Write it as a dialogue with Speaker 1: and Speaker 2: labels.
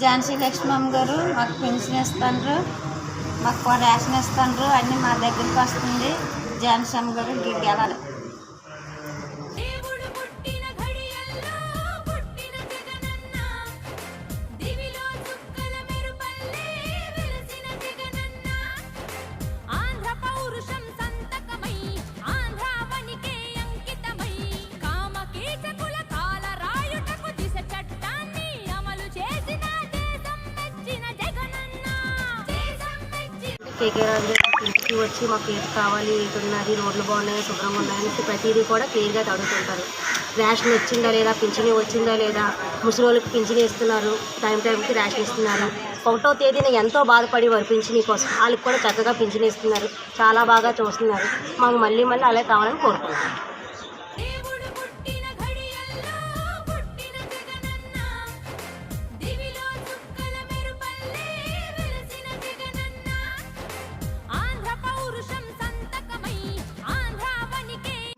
Speaker 1: ఝాన్సీ లక్ష్మమ్మ గారు మాకు పెన్షన్ ఇస్తారు మాకు రేషన్ ఇస్తారు అన్నీ మా దగ్గరికి వస్తుంది. ఝాన్సీ అమ్మ గారు గెలాలి
Speaker 2: కేకే రాజు గారి ఇంటికి వచ్చి మాకు ఏది కావాలి ఏది ఉన్నది రోడ్లు బాగున్నాయి శుభ్రంగా ఉన్నాయి ప్రతిదీ కూడా క్లియర్గా అడుగుతుంటారు రేషన్ వచ్చిందా లేదా పింఛని వచ్చిందా లేదా ముసలి వాళ్ళకి ఇస్తున్నారు టైం టైంకి రేషన్ ఇస్తున్నారు. ఒకటో తేదీన ఎంతో బాధపడేవారు పింఛన్ కోసం. వాళ్ళకి కూడా చక్కగా పింఛన్ ఇస్తున్నారు. చాలా బాగా చూస్తున్నారు. మాకు మళ్ళీ మళ్ళీ అలా కావాలని కోరుకుంటున్నాం.